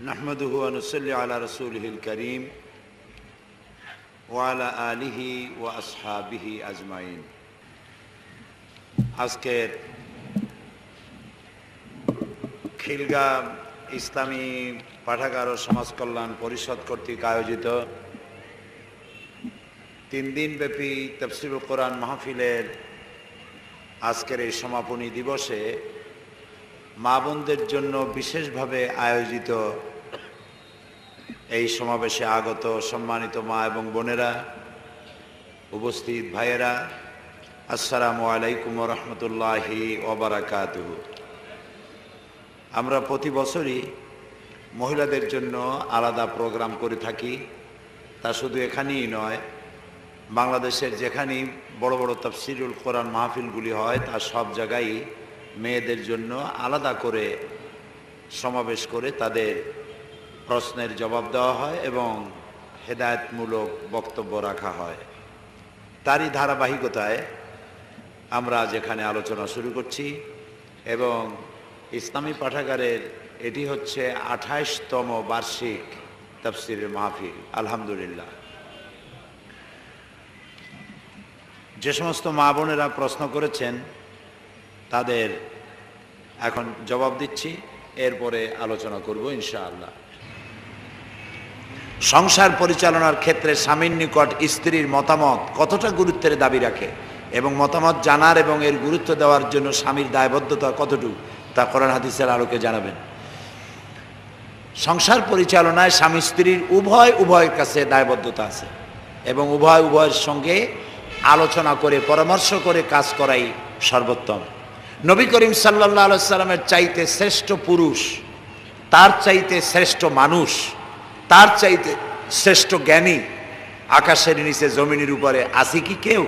نحمده ونصلي على رسوله الكريم وعلى آله وأصحابه أجمعين আজকের খিলগাম ইসলামী পাঠাগার ও সমাজ কল্যাণ পরিষদ কর্তৃক আয়োজিত তিন দিন ব্যাপী তফসিরুল কোরআন মাহফিলের আজকের এই সমাপনী দিবসে মা বোনদের জন্য বিশেষভাবে আয়োজিত এই সমাবেশে আগত সম্মানিত মা এবং বোনেরা, উপস্থিত ভাইয়েরা, আসসালামু আলাইকুম রহমতুল্লাহি ওবরাকাত আমরা প্রতি বছরই মহিলাদের জন্য আলাদা প্রোগ্রাম করে থাকি। তা শুধু এখানেই নয়, বাংলাদেশের যেখানেই বড় বড় তফসিরুল কোরআন মাহফিলগুলি হয়, তা সব জায়গায় মেয়েদের জন্য আলাদা করে সমাবেশ করে তাদের প্রশ্নের জবাব দেওয়া হয় এবং হেদায়তমূলক বক্তব্য রাখা হয়। তারই ধারাবাহিকতায় আমরা যেখানে আলোচনা শুরু করছি এবং ইসলামী পাঠাগারের এটি হচ্ছে আঠাইশতম বার্ষিক তফসিরের মাহফিল, আলহামদুলিল্লাহ। যে সমস্ত মা বোনেরা প্রশ্ন করেছেন, তাদের এখন জবাব দিচ্ছি, এরপরে আলোচনা করব ইনশাআল্লাহ। সংসার পরিচালনার ক্ষেত্রে স্বামীর নিকট স্ত্রীর মতামত কতটা গুরুত্বের দাবি রাখে এবং মতামত জানার এবং এর গুরুত্ব দেওয়ার জন্য স্বামীর দায়বদ্ধতা কতটুকু, তা কোরআন হাদিসের আলোকে জানাবেন। সংসার পরিচালনায় স্বামী স্ত্রীর উভয় উভয়ের কাছে দায়বদ্ধতা আছে এবং উভয় উভয়ের সঙ্গে আলোচনা করে, পরামর্শ করে কাজ করাই সর্বোত্তম। নবী করিম সাল্লাহ সাল্লামের চাইতে শ্রেষ্ঠ পুরুষ, তার চাইতে শ্রেষ্ঠ মানুষ তার চাইতে শ্রেষ্ঠ জ্ঞানী আকাশের নিচে জমিনের উপরে আছে কি কেউ?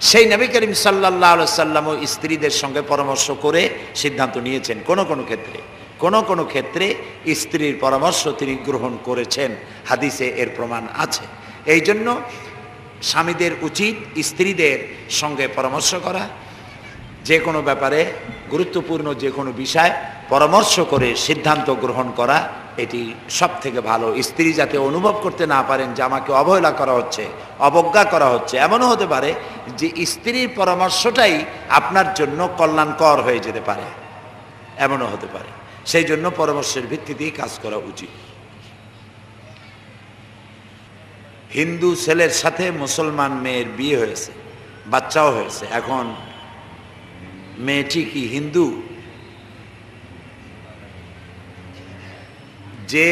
সেই নবী করিম সাল্লাহ সাল্লামও স্ত্রীদের সঙ্গে পরামর্শ করে সিদ্ধান্ত নিয়েছেন। কোন কোন ক্ষেত্রে, কোন কোন ক্ষেত্রে স্ত্রীর পরামর্শ তিনি গ্রহণ করেছেন। হাদিসে এর প্রমাণ আছে। এই জন্য স্বামীদের উচিত স্ত্রীদের সঙ্গে পরামর্শ করা। যে কোনো ব্যাপারে গুরুত্বপূর্ণ যে কোনো বিষয় পরামর্শ করে সিদ্ধান্ত গ্রহণ করা। এটি সব থেকে ভালো। স্ত্রী যাতে অনুভব করতে না পারেন যে আমাকে অবহেলা করা হচ্ছে, অবজ্ঞা করা হচ্ছে, এমনও হতে পারে যে স্ত্রীর পরামর্শটাই আপনার জন্য কল্যাণকর হয়ে যেতে পারে। এমনও হতে পারে। সেই জন্য পরামর্শের ভিত্তিতেই কাজ করা উচিত। হিন্দু ছেলের সাথে মুসলমান মেয়ের বিয়ে হয়েছে, বাচ্চাও হয়েছে। এখন মেয়েটি কি হিন্দু যে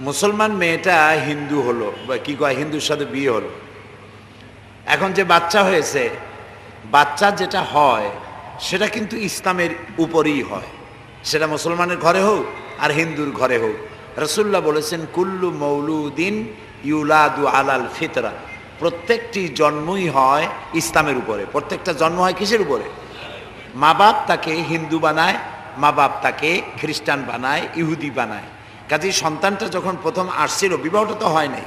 মুসলমান মেয়েটা হিন্দু হলো, বা কি কয়, হিন্দুর সাথে বিয়ে হলো। এখন যে বাচ্চা হয়েছে, বাচ্চা যেটা হয়, সেটা কিন্তু ইসলামের উপরেই হয়। সেটা মুসলমানের ঘরে হোক আর হিন্দুর ঘরে হোক। রসুল্লাহ বলেছেন, কুল্লু মৌলুদ্দিন ইউলাদু আলাল ফিতরা। প্রত্যেকটি জন্মই হয় ইসলামের উপরে। প্রত্যেকটা জন্ম হয় কিসের উপরে? মা বাপ তাকে হিন্দু বানায় মা বাপ তাকে খ্রিস্টান বানায়, ইহুদি বানায়। কাজে সন্তানটা যখন প্রথম আসছিল, বিবাহটা তো হয় নাই।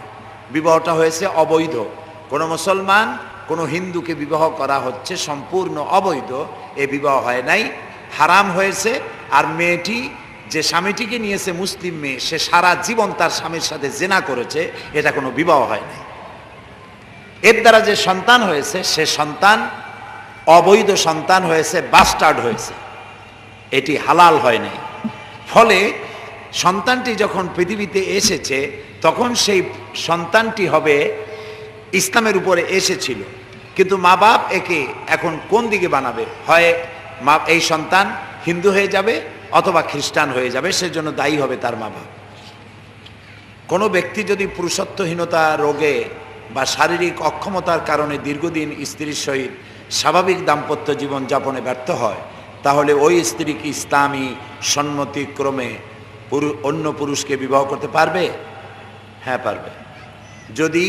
বিবাহটা হয়েছে অবৈধ। কোনো মুসলমান, কোনো হিন্দুকে বিবাহ করা হচ্ছে সম্পূর্ণ অবৈধ। এ বিবাহ হয় নাই। হারাম হয়েছে। আর মেয়েটি, যে স্বামীটিকে নিয়েছে মুসলিম মেয়ে, সে সারা জীবন তার স্বামীর সাথে জেনা করেছে। এটা কোনো বিবাহ হয় নাই। এর দ্বারা যে সন্তান হয়েছে, সে সন্তান, অবৈধ সন্তান হয়েছে বাস্টার্ড হয়েছে। এটি হালাল হয় নাই। ফলে সন্তানটি যখন পৃথিবীতে এসেছে, তখন সেই সন্তানটি হবে ইসলামের উপরে এসেছিল। কিন্তু মা বাপ একে এখন কোন দিকে বানাবে? হয় মা, এই সন্তান হিন্দু হয়ে যাবে অথবা খ্রিস্টান হয়ে যাবে, সেজন্য দায়ী হবে তার মা বাপ কোনো ব্যক্তি যদি পুরুষত্বহীনতা, রোগে বা শারীরিক অক্ষমতার কারণে দীর্ঘদিন স্ত্রীর সহিত স্বাভাবিক দাম্পত্য জীবন যাপনে ব্যর্থ হয় তাহলে ওই স্ত্রী কি ইসলামী সম্মতিক্রমে অন্য পুরুষকে বিবাহ করতে পারবে? হ্যাঁ পারবে। যদি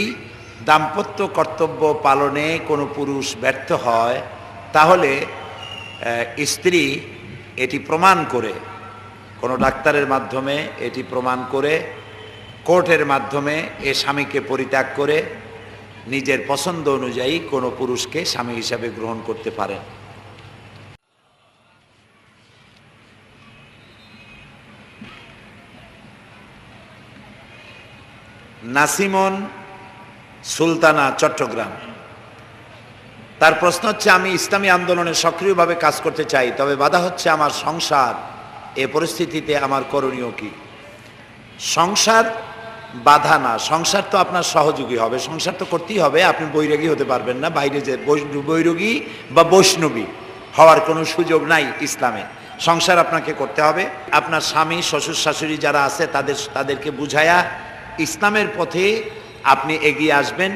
দাম্পত্য কর্তব্য পালনে কোনো পুরুষ ব্যর্থ হয়, তাহলে স্ত্রী এটি প্রমাণ করে, কোনো ডাক্তারের মাধ্যমে এটি প্রমাণ করে, কোর্টের মাধ্যমে এ স্বামীকে পরিত্যাগ করে, নিজের পছন্দ অনুযায়ী কোনো পুরুষকে স্বামী হিসাবে গ্রহণ করতে পারেন। নাসিমন সুলতানা, চট্টগ্রাম। তার প্রশ্ন হচ্ছে, আমি ইসলামী আন্দোলনে সক্রিয়ভাবে কাজ করতে চাই, তবে বাধা হচ্ছে আমার সংসার, এ পরিস্থিতিতে আমার করণীয় কি? সংসার বাধা না, সংসার তো আপনার সহযোগী হবে, সংসার তো করতেই হবে, আপনি বৈরাগী হতে পারবেন না, বাইরে যে বৈরাগী বা বৈষ্ণবী হওয়ার কোনো সুযোগ নাই ইসলামে। সংসার আপনাকে করতে হবে, আপনার স্বামী, শ্বশুর, শাশুড়ি যারা আছে, তাদের, তাদেরকে বুঝায়া ইসলামের পথে আপনি এগিয়ে আসবেন